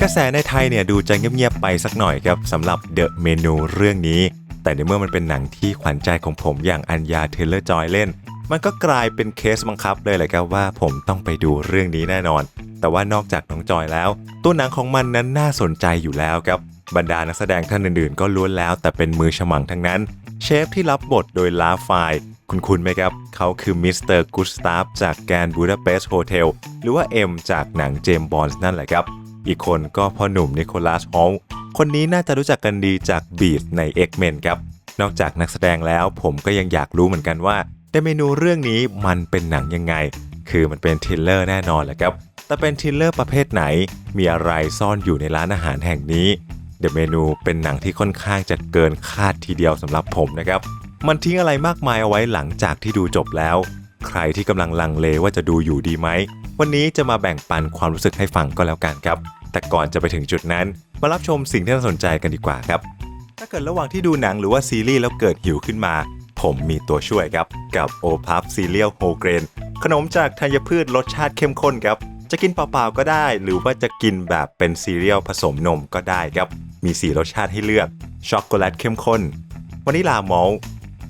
กระแสในไทยเนี่ยดูจะเงียบๆไปสักหน่อยครับสำหรับเดอะเมนูเรื่องนี้ แต่ในเมื่อมันเป็นหนังที่ขวัญใจของผมอย่างอัญญาเทเลอร์จอยเล่น มันก็กลายเป็นเคสบังคับเลยแหละครับว่าผมต้องไปดูเรื่องนี้แน่นอน แต่ว่านอกจากน้องจอยแล้ว ตัวหนังของมันนั้นน่าสนใจอยู่แล้วครับบรรดานักแสดงท่านอื่นๆ ก็ล้วนแล้วแต่เป็นมือฉมังทั้งนั้น เชฟที่รับบทโดยลาฟาย คุณคุณไหมครับ เขาคือมิสเตอร์กุสตาฟจากแกรนบูดาเปสต์โฮเทลหรือว่าเอ็มจากหนังเจมส์บอนส์นั่นแหละครับ อีกคนก็พ่อหนุ่มนิโคลัสฮอลคนนี้น่าจะรู้จักกันดีจากบีดใน X-Men ครับ นอกจากนักแสดงแล้วผมก็ยังอยากรู้เหมือนกันว่าในเมนูเรื่องนี้มันเป็นหนังยังไง คือมันเป็นทริลเลอร์แน่นอนแหละครับ แต่เป็นทริลเลอร์ประเภทไหน มีอะไรซ่อนอยู่ในร้านอาหารแห่งนี้เดอะเมนูเป็นหนังที่ค่อนข้างจะเกินคาดทีเดียวสำหรับผมนะครับ มันทิ้งอะไรมากมายเอาไว้หลังจากที่ดูจบแล้ว ใครที่กำลังลังเลว่าจะดูอยู่ดีไหม วันนี้จะมาแบ่งปันความรู้สึกให้ฟังก็แล้วกันครับ แต่ก่อนจะไปถึงจุดนั้น มารับชมสิ่งที่น่าสนใจกันดีกว่าครับ ถ้าเกิดระหว่างที่ดูหนังหรือว่าซีรีส์แล้วเกิดหิวขึ้นมา ผมมีตัวช่วยครับ กับโอพัฟซีเรียลโฮเกรนขนมจากธัญพืชรสชาติเข้มข้นครับ จะกินเปล่าๆก็ได้ หรือว่าจะกินแบบเป็นซีเรียลผสมนมก็ได้ครับ มี 4 รสชาติให้เลือก ช็อกโกแลตเข้มข้นวานิลามอล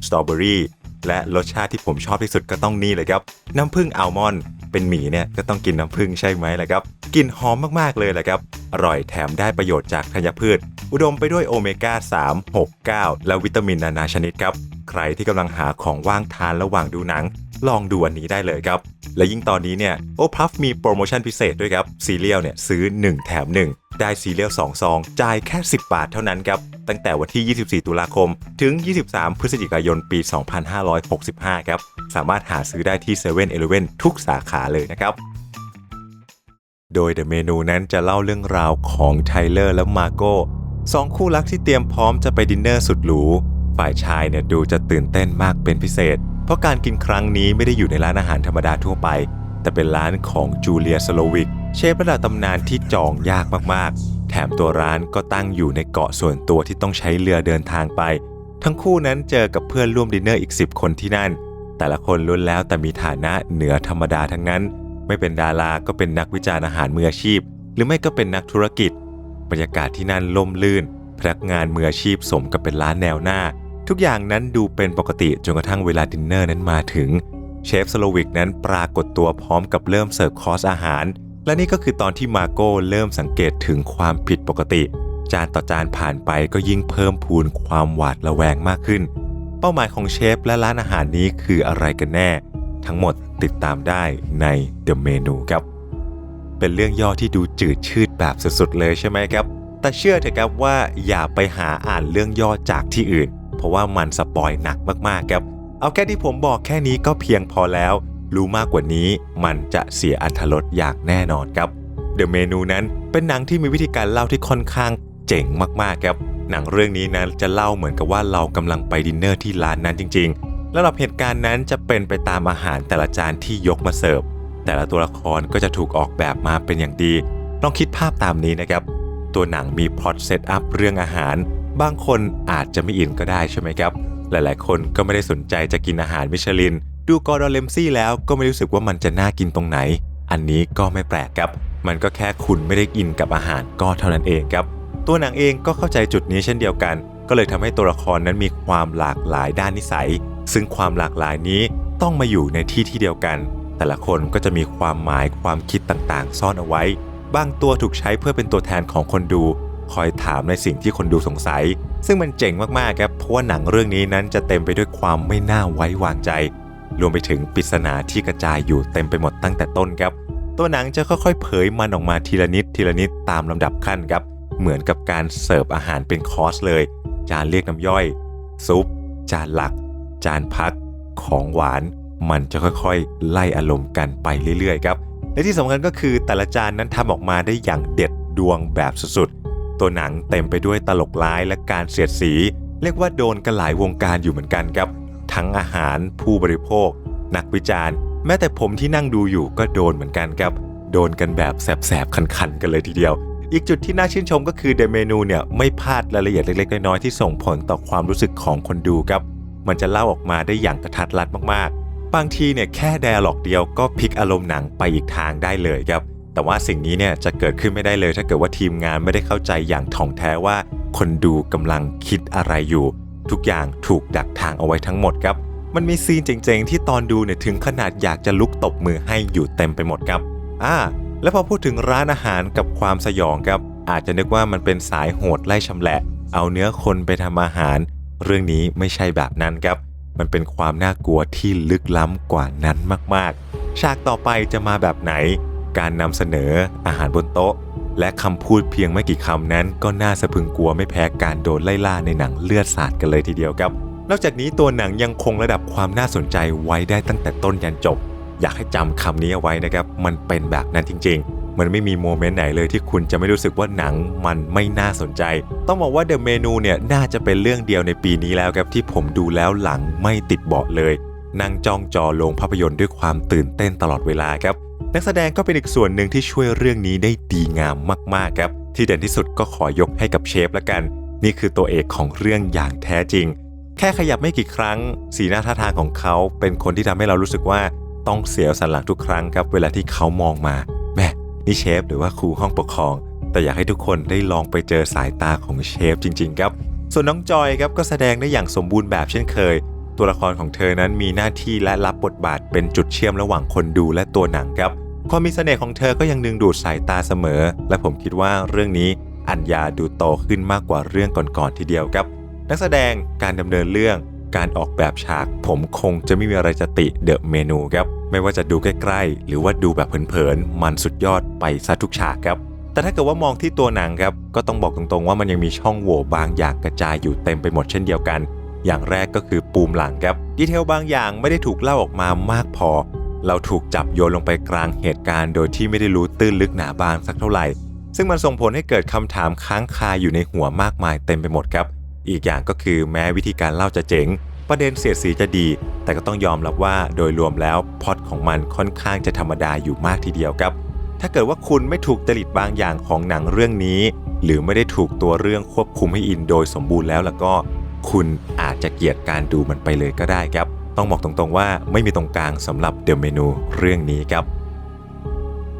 สตรอเบอรี่และรสชาติที่ผมชอบที่สุดก็ต้องนี่เลยครับ น้ำผึ้งอัลมอนด์เป็นหมีเนี่ยก็ต้องกินน้ำผึ้งใช่ไหมล่ะครับกลิ่นหอมมากๆเลยแหละครับ อร่อยแถมได้ประโยชน์จากธัญพืช อุดมไปด้วยโอเมก้า 3 6 9 และวิตามินนานาชนิดครับ ใครที่กำลังหาของว่างทานระหว่างดูหนัง ลองดูอันนี้ได้เลยครับ และยิ่งตอนนี้เนี่ยโอพัฟมีโปรโมชั่นพิเศษด้วยครับซีเรียลเนี่ยซื้อ 1 แถม 1 ได้ซีเรียล2ซองจ่ายแค่ 10 บาทเท่านั้นครับ ตั้งแต่วันที่ 24 ตุลาคม ถึง 23 พฤศจิกายน ปี 2565 ครับ สามารถหาซื้อได้ที่7 e เ e ่ e อทุกสาขาเลยนะครับ โดยเดอะเมนูนั้นจะเล่าเรื่องราวของไทเลอร์และมาโก้สองคู่รักที่เตรียมพร้อมจะไปดินเนอร์สุดหรู ฝ่ายชายเนี่ยดูจะตื่นเต้นมากเป็นพิเศษ เพราะการกินครั้งนี้ไม่ได้อยู่ในร้านอาหารธรรมดาทั่วไป แต่เป็นร้านของจูเลียสโลวิก เชฟระดับตำนานที่จองยากมากๆ แถมตัวร้านก็ตั้งอยู่ในเกาะส่วนตัวที่ต้องใช้เรือเดินทางไป ทั้งคู่นั้นเจอกับเพื่อนร่วมดินเนอร์อีก 10 คนที่นั่น แต่ละคนล้วนแล้วแต่มีฐานะเหนือธรรมดาทั้งนั้น ไม่เป็นดาราก็เป็นนักวิจารณ์อาหารมืออาชีพ หรือไม่ก็เป็นนักธุรกิจ บรรยากาศที่นั่นล่มลื่น พนักงานมืออาชีพสมกับเป็นร้านแนวหน้า ทุกอย่างนั้นดูเป็นปกติจนกระทั่งเวลาดินเนอร์นั้นมาถึงเชฟสโลวิกนั้นปรากฏตัวพร้อมกับเริ่มเสิร์ฟคอร์สอาหาร และนี่ก็คือตอนที่มาโก้เริ่มสังเกตถึงความผิดปกติ จานต่อจานผ่านไปก็ยิ่งเพิ่มพูนความหวาดระแวงมากขึ้น เป้าหมายของเชฟและร้านอาหารนี้คืออะไรกันแน่ ทั้งหมดติดตามได้ใน The Menu ครับ เป็นเรื่องย่อที่ดูจืดชืดแบบสุดๆเลยใช่ไหมครับ แต่เชื่อเถอะครับว่าอย่าไปหาอ่านเรื่องย่อจากที่อื่น เพราะว่ามันสปอยหนักมากๆครับ เอาแค่ที่ผมบอกแค่นี้ก็เพียงพอแล้ว รู้มากกว่านี้มันจะเสียอัธรสอย่างแน่นอนครับ The Menu นั้นเป็นหนังที่มีวิธีการเล่าที่ค่อนข้างเจ๋งมากๆครับ หนังเรื่องนี้นั้นจะเล่าเหมือนกับว่าเรากำลังไปดินเนอร์ที่ร้านนั้นจริง ๆ และหลับเหตุการณ์นั้นจะเป็นไปตามอาหารแต่ละจานที่ยกมาเสิร์ฟแต่ละตัวละครก็จะถูกออกแบบมาเป็นอย่างดีลองคิดภาพตามนี้นะครับ ตัวหนังมีพล็อตเซตอัพเรื่องอาหาร บางคนอาจจะไม่อินก็ได้ใช่ไหมครับ หลายๆ คนก็ไม่ได้สนใจจะกินอาหารมิชลิน ดูกอร์ดอนเลมซี่แล้วก็ไม่รู้สึกว่ามันจะน่ากินตรงไหน อันนี้ก็ไม่แปลกครับ มันก็แค่คุณไม่ได้อินกับอาหารก็เท่านั้นเองครับ ตัวหนังเองก็เข้าใจจุดนี้เช่นเดียวกัน ก็เลยทำให้ตัวละครนั้นมีความหลากหลายด้านนิสัย ซึ่งความหลากหลายนี้ต้องมาอยู่ในที่ที่เดียวกัน แต่ละคนก็จะมีความหมายความคิดต่างๆ ซ่อนเอาไว้ บางตัวถูกใช้เพื่อเป็นตัวแทนของคนดู คอยถามในสิ่งที่คนดูสงสัย ซึ่งมันเจ๋งมากๆครับ เพราะว่าหนังเรื่องนี้นั้นจะเต็มไปด้วยความไม่น่าไว้วางใจ รวมไปถึงปริศนาที่กระจายอยู่เต็มไปหมดตั้งแต่ต้นครับ ตัวหนังจะค่อยๆ เผยมันออกมาทีละนิดทีละนิดตามลำดับขั้นครับ เหมือนกับการเสิร์ฟอาหารเป็นคอร์สเลย จานเรียกน้ำย่อย ซุป จานหลัก จานพัก ของหวาน มันจะค่อยๆ ไล่อารมณ์กันไปเรื่อยๆครับ และที่สำคัญก็คือแต่ละจานนั้นทำออกมาได้อย่างเด็ดดวงแบบสุดๆ ตัวหนังเต็มไปด้วยตลกร้ายและการเสียดสี เรียกว่าโดนกันหลายวงการอยู่เหมือนกันครับ ทั้งอาหารผู้บริโภค นักวิจารณ์ แม้แต่ผมที่นั่งดูอยู่ก็โดนเหมือนกันครับ โดนกันแบบแสบๆ คันๆ กันเลยทีเดียว อีกจุดที่น่าชื่นชมก็คือเดเมนูเนี่ยไม่พลาดรายละเอียดเล็กๆ น้อยๆ ที่ส่งผลต่อความรู้สึกของคนดูครับ มันจะเล่าออกมาได้อย่างกระทัดรัดมากๆ บางทีเนี่ยแค่แดร์ล็อกเดียวก็พลิกอารมณ์หนังไปอีกทางได้เลยครับแต่ว่าสิ่งนี้เนี่ยจะเกิดขึ้นไม่ได้เลย ถ้าเกิดว่าทีมงานไม่ได้เข้าใจอย่างถ่องแท้ว่า คนดูกำลังคิดอะไรอยู่ ทุกอย่างถูกดักทางเอาไว้ทั้งหมดครับ มันมีซีนเจ๋งๆ ที่ตอนดูเนี่ยถึงขนาดอยากจะลุกตบมือให้อยู่เต็มไปหมดครับ อ่า แล้วพอพูดถึงร้านอาหารกับความสยองครับ อาจจะนึกว่ามันเป็นสายโหดไล่ชำแหละ เอาเนื้อคนไปทำอาหาร เรื่องนี้ไม่ใช่แบบนั้นครับ มันเป็นความน่ากลัวที่ลึกล้ำกว่านั้นมากๆ ฉากต่อไปจะมาแบบไหน การนำเสนออาหารบนโต๊ะ และคำพูดเพียงไม่กี่คำนั้น ก็น่าสะพึงกลัวไม่แพ้การโดนไล่ล่าในหนังเลือดสาดกันเลยทีเดียวครับ นอกจากนี้ตัวหนังยังคงระดับความน่าสนใจไว้ได้ตั้งแต่ต้นยันจบ อยากให้จำคำนี้เอาไว้นะครับ มันเป็นแบบนั้นจริง ๆ มันไม่มีโมเมนต์ไหนเลยที่คุณจะไม่รู้สึกว่าหนังมันไม่น่าสนใจ ต้องบอกว่าเดอะเมนูเนี่ยน่าจะเป็นเรื่องเดียวในปีนี้แล้วครับที่ผมดูแล้วหลังไม่ติดเบาะเลยนั่งจ้องจอโรงภาพยนตร์ด้วยความตื่นเต้นตลอดเวลาครับ นักแสดงก็เป็นอีกส่วนหนึ่งที่ช่วยเรื่องนี้ได้ดีงามมากๆครับ ที่เด่นที่สุดก็ขอยกให้กับเชฟละกัน นี่คือตัวเอกของเรื่องอย่างแท้จริง แค่ขยับไม่กี่ครั้ง สีหน้าท่าทางของเขาเป็นคนที่ทำให้เรารู้สึกว่าต้องเสียวสันหลังทุกครั้งครับ เวลาที่เขามองมาแม่นี่เชฟหรือว่าครูห้องปกครอง แต่อยากให้ทุกคนได้ลองไปเจอสายตาของเชฟจริง ๆ ครับ ส่วนน้องจอยครับก็แสดงได้อย่างสมบูรณ์แบบเช่นเคย ตัวละครของเธอนั้นมีหน้าที่และรับบทบาทเป็นจุดเชื่อมระหว่างคนดูและตัวหนังครับ ความมีเสน่ห์ของเธอก็ยังดึงดูดสายตาเสมอ และผมคิดว่าเรื่องนี้อัญญาดูโตขึ้นมากกว่าเรื่องก่อนๆทีเดียวครับ นักแสดงการดำเนินเรื่องการออกแบบฉาก ผมคงจะไม่มีอะไรจะติเดอะเมนูครับ ไม่ว่าจะดูใกล้ๆ หรือว่าดูแบบเผินๆ มันสุดยอดไปซะทุกฉากครับ แต่ถ้าเกิดว่ามองที่ตัวหนังครับ ก็ต้องบอกตรงๆว่ามันยังมีช่องโหว่บางอย่างกระจายอยู่เต็มไปหมดเช่นเดียวกัน อย่างแรกก็คือปูมหลังครับ ดีเทลบางอย่างไม่ได้ถูกเล่าออกมามากพอ เราถูกจับโยนลงไปกลางเหตุการณ์ โดยที่ไม่ได้รู้ตื้นลึกหนาบางสักเท่าไหร่ ซึ่งมันส่งผลให้เกิดคำถามค้างคาอยู่ในหัวมากมายเต็มไปหมดครับ อีกอย่างก็คือแม้วิธีการเล่าจะเจ๋ง ประเด็นเสียดสีจะดี แต่ก็ต้องยอมรับว่าโดยรวมแล้วพอตของมันค่อนข้างจะธรรมดาอยู่มากทีเดียวครับ ถ้าเกิดว่าคุณไม่ถูกจริตบางอย่างของหนังเรื่องนี้ หรือไม่ได้ถูกตัวเรื่องควบคุมให้อินโดยสมบูรณ์แล้วล้วก็ คุณอาจจะเกลียดการดูมันไปเลยก็ได้ครับ ต้องบอกตรงๆว่าไม่มีตรงกลางสำหรับเดอะเมนูเรื่องนี้ครับ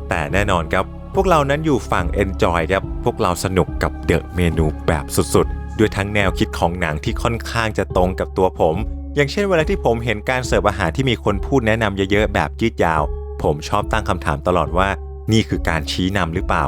แต่แน่นอนครับ พวกเรานั้นอยู่ฝั่ง Enjoy ครับ พวกเราสนุกกับเดอะเมนูแบบสุดๆ ด้วยทั้งแนวคิดของหนังที่ค่อนข้างจะตรงกับตัวผม อย่างเช่นเวลาที่ผมเห็นการเสิร์ฟอาหารที่มีคนพูดแนะนำเยอะๆแบบยืดยาว ผมชอบตั้งคำถามตลอดว่า นี่คือการชี้นำหรือเปล่า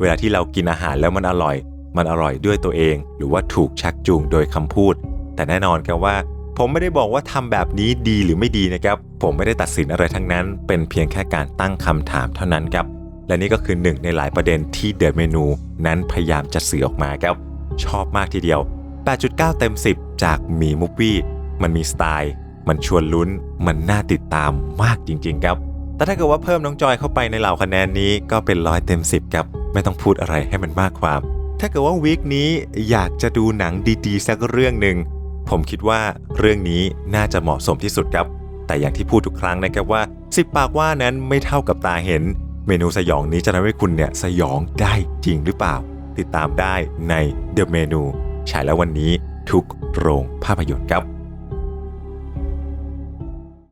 เวลาที่เรากินอาหารแล้วมันอร่อย มันอร่อยด้วยตัวเอง หรือว่าถูกชักจูงโดยคำพูด แต่แน่นอนครับว่า ผมไม่ได้บอกว่าทำแบบนี้ดีหรือไม่ดีนะครับ ผมไม่ได้ตัดสินอะไรทั้งนั้น เป็นเพียงแค่การตั้งคำถามเท่านั้นครับ และนี่ก็คือหนึ่งในหลายประเด็นที่เดอะเมนู นั้นพยายามจะสื่อออกมาครับ ชอบมากทีเดียว 8.9 เต็ม 10 จากมีมูฟวี่มันมีสไตล์ มันชวนลุ้น มันน่าติดตามมากจริง ๆ ครับ แต่ถ้าเกิดว่าเพิ่มน้องจอยเข้าไปในเหล่าคะแนนนี้ก็เป็นร้อยเต็ม 10 ครับ ไม่ต้องพูดอะไรให้มันมากความ ถ้าเกิดว่าวีคนี้อยากจะดูหนังดีๆ สักเรื่องหนึ่งผมคิดว่าเรื่องนี้น่าจะเหมาะสมที่สุดครับ แต่อย่างที่พูดทุกครั้งนะครับว่าสิบปากว่านั้นไม่เท่ากับตาเห็น เมนูสยองนี้จะทำให้คุณเนี่ยสยองได้จริงหรือเปล่า ติดตามได้ใน The Menu ฉายแล้ววันนี้ทุกโรงภาพยนตร์ครับ